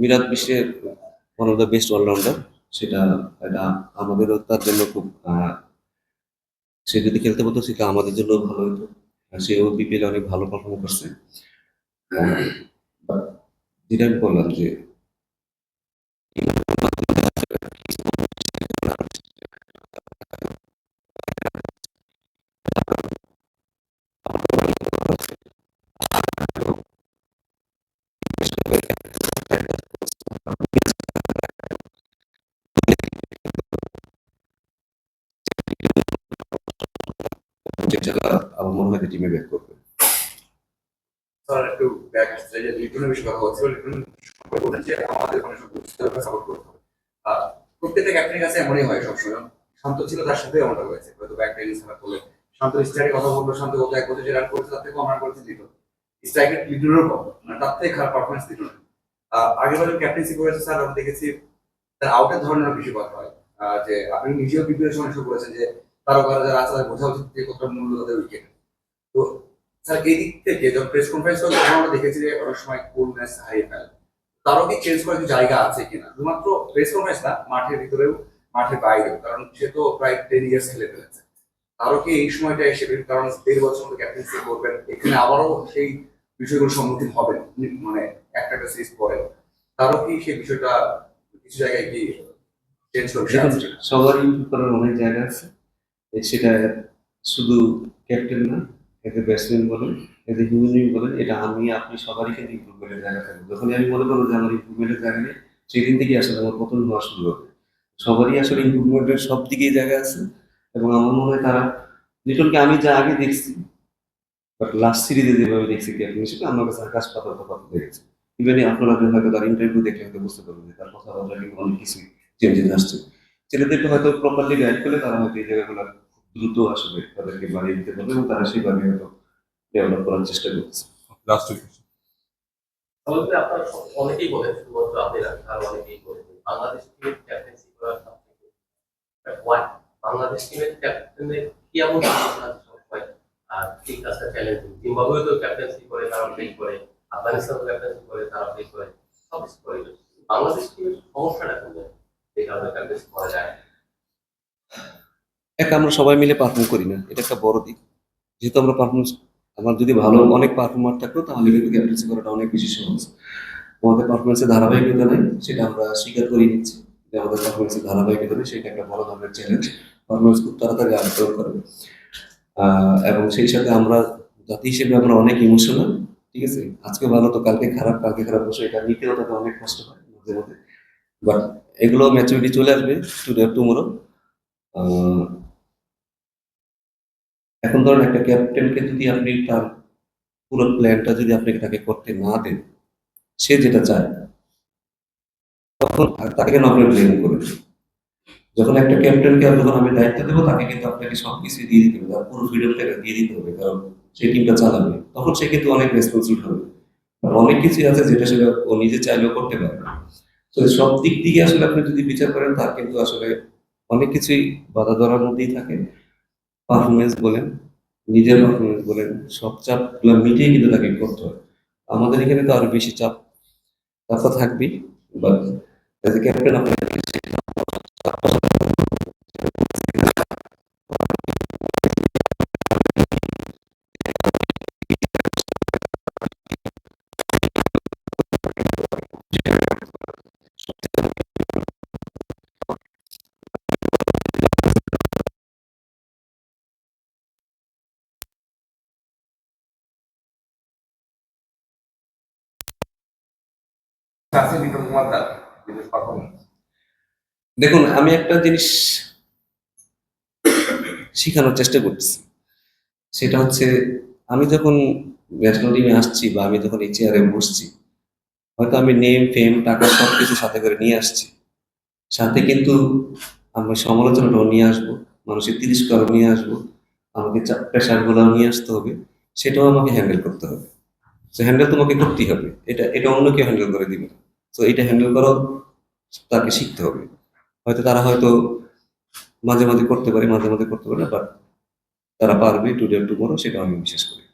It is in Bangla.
মিরাজ বিশ্বের one of the best allrounder সেটা এটা আমাদেরও তার জন্য খুব সে যদি খেলতে পারতো, সেটা আমাদের জন্য ভালো হতো। সেও বিপিএল অনেক ভালো পারফর্ম করছে। যেটা আমি বললাম যে যেটা আমার মনে হয় টিমে ব্যাক করবে। কথা প্রত্যেকটা ক্যাপ্টেনের কাছে এমনই হয় সবসময় শান্ত ছিল, তার সাথে এমনটা হয়েছে। হয়তো ব্যাক টেনিস খেলা করলে। শান্ত স্ট্রাইকে কথা বলল, শান্ত গত এক বছর যে রান করেছে, তার থেকে কম রান করেছে লিটন। স্ট্রাইকের লিটনেরও মানে তার থেকে খারাপ পারফরমেন্স লিটনের। আগের বছর ক্যাপ্টেন্সি করেছে, স্যার, আমরা দেখেছি, তার আউটের ধরনের বেশি কথা হয়। যে আপনি নিজেও বিপিএল সময় করেছেন যে তারকারা যারা আছে, তাদের বোঝা উচিত যে কতটা মূল্য তাদের উইকেট তো স্যার, এই দিক থেকে যখন প্রেস কনফারেন্স তখন আমরা দেখেছি যে অনেক সময় কুলনেস হারিয়ে ফেলে তারও কি চেঞ্জ করার জায়গা আছে কিনা? শুধুমাত্র প্রেস কনফারেন্স না, মাঠের ভিতরেও, মাঠের বাইরেও। কারণ সে তো প্রায় টেন ইয়ার্স খেলে ফেলেছে। তারও কি এই সময়টা এসে কারণ দেড় বছর মতো ক্যাপ্টেন্সি করবেন, এখানে আবারও সেই বিষয়গুলোর সম্মুখীন হবেন মানে একটা একটা সিরিজ পরে। তারও কি সেই বিষয়টা কিছু জায়গায় কি চেঞ্জ করবে? সবার করার অনেক জায়গা আছে। সেটা শুধু ক্যাপ্টেন না এতে ব্যাটসম্যান বলেন এতে হিউম্যান বলেন, এটা আমি, আপনি সবারই কিন্তু ইমপ্রুভমেন্টের জায়গা থাকবে। যখনই আমি মনে করব যে আমার ইম্প্রুভমেন্টের জায়গা নেই সেই দিন থেকেই আসলে আমার পতন হওয়া শুরু হবে। সবারই আসলে ইম্প্রুভমেন্টের সব দিকেই জায়গা আছে এবং আমার মনে হয় তারা, লিটনকে আমি যা আগে দেখছি বাট লাস্ট সিরিজে যেভাবে দেখছি ক্যাপ্টেন হিসেবে আমার কাছে আকাশ পাতাল তফাৎ দেখেছি ইভেন আপনারা হয়তো তার ইন্টারভিউ দেখলে হয়তো বুঝতে পারবেন যে তার কথাবার্তা কিন্তু অনেক কিছু চেঞ্জেস আসছে। ছেলেদেরকে হয়তো প্রপারলি গাইড করলে তারা হয়তো এই জায়গাগুলো দ্রুত আসবে তাদেরকে বাড়িয়ে দিতে পারবে এবং তারা সেইভাবে হয়তো ডেভেলপ করার চেষ্টা করছে লাস্ট তবে আপনারা অনেকেই বলেন শুধুমাত্র আপনি না অনেকেই বলেন বাংলাদেশ টিমের ক্যাপ্টেন্সি করার সব থেকে। বাংলাদেশ টিমের ক্যাপ্টেনের কি এমন সবসময় আর ঠিক আছে চ্যালেঞ্জিং জিম্বাবুয়ে তো ক্যাপ্টেন্সি করে তারা ফেল করে। আফগানিস্তান ক্যাপ্টেন্সি করে তারা ফেল করে। সব কিছু করে। বাংলাদেশ টিমের সমস্যাটা কোথায় যে কারণে ক্যাপ্টেন্সি করা যায় না? এক আমরা সবাই মিলে পারফর্ম করি না। এটা একটা বড় দিক। যেহেতু আমরা পারফরমেন্স আমার যদি ভালো অনেক পারফর্মার থাকতো, তাহলে কিন্তু ক্যাপ্টেন্সি করাটা অনেক বেশি সহজ। আমাদের পারফরমেন্সের ধারাবাহিকতা নেই, সেটা আমরা স্বীকার করে নিচ্ছি। যে আমাদের পারফরমেন্সের ধারাবাহিকতা নেই, সেটা একটা বড় ধরনের চ্যালেঞ্জ পারফরমেন্স খুব তাড়াতাড়ি আপডেট করবে। এবং সেই সাথে আমরা, জাতি হিসেবে আমরা অনেক ইমোশনাল ঠিক আছে? আজকে ভালো তো কালকে খারাপ কালকে খারাপ বসে এটা নিতেও তাতে অনেক কষ্ট হয় মাঝে মধ্যে। বাট এগুলো ম্যাচুরিটি চলে আসবে টুডে টুমোরো এখন ধরেন একটা ক্যাপ্টেনকে যদি আপনি তার পুরো প্ল্যানটা যদি আপনি তাকে করতে না দেন, সে যেটা চায়, তখন তাকে কেন আপনি ব্লেম করেন যখন একটা ক্যাপ্টেনকে যখন আমি দায়িত্ব দেবো, তাকে কিন্তু আপনাকে সব কিছু দিয়ে দিতে হবে, তার পুরো ফ্রিডমটা দিয়ে দিতে হবে, কারণ সেই টিমটা চালাবে, তখন সে কিন্তু অনেক রেসপন্সিবল হবে। অনেক কিছুই আছে যেটা সেটা ও নিজে চাইলেও করতে পারে তো সব দিক থেকে আসলে আপনি যদি বিচার করেন, তার কিন্তু আসলে অনেক কিছুই বাধা ধরার মধ্যেই থাকে। পারফরমেন্স বলেন, নিজের পারফরমেন্স বলেন, সব চাপগুলো মিটিয়ে কিন্তু তাকে করতে হয়। আমাদের এখানে তো আরও বেশি চাপ চাপটা থাকবে বাট ক্যাপ্টেন আপনাকে দেখুন, আমি একটা জিনিস শেখানোর চেষ্টা করছি সেটা হচ্ছে, আমি যখন ন্যাশনাল টিমে আসছি বা আমি যখন এই চেয়ারে বসছি, হয়তো আমি নেম ফেম টাকা সব কিছু সাথে করে নিয়ে আসছি। সাথে কিন্তু আমি সমালোচনাটাও নিয়ে আসব, মানুষের তিরস্কারও নিয়ে আসব, আমাকে প্রেশারগুলোও নিয়ে আসতে হবে, সেটাও আমাকে হ্যান্ডেল করতে হবে। তো হ্যান্ডেল তোমাকে করতেই হবে। এটা এটা অন্য কেউ হ্যান্ডেল করে দিবে না। তো এটা হ্যান্ডেল করো, তাকে শিখতে হবে। হয়তো তারা হয়তো মাঝে মাঝে করতে পারে, মাঝে মাঝে করতে পারে বাট তারা পারবে টুডে টুমোরো সেটা আমি বিশ্বাস করি।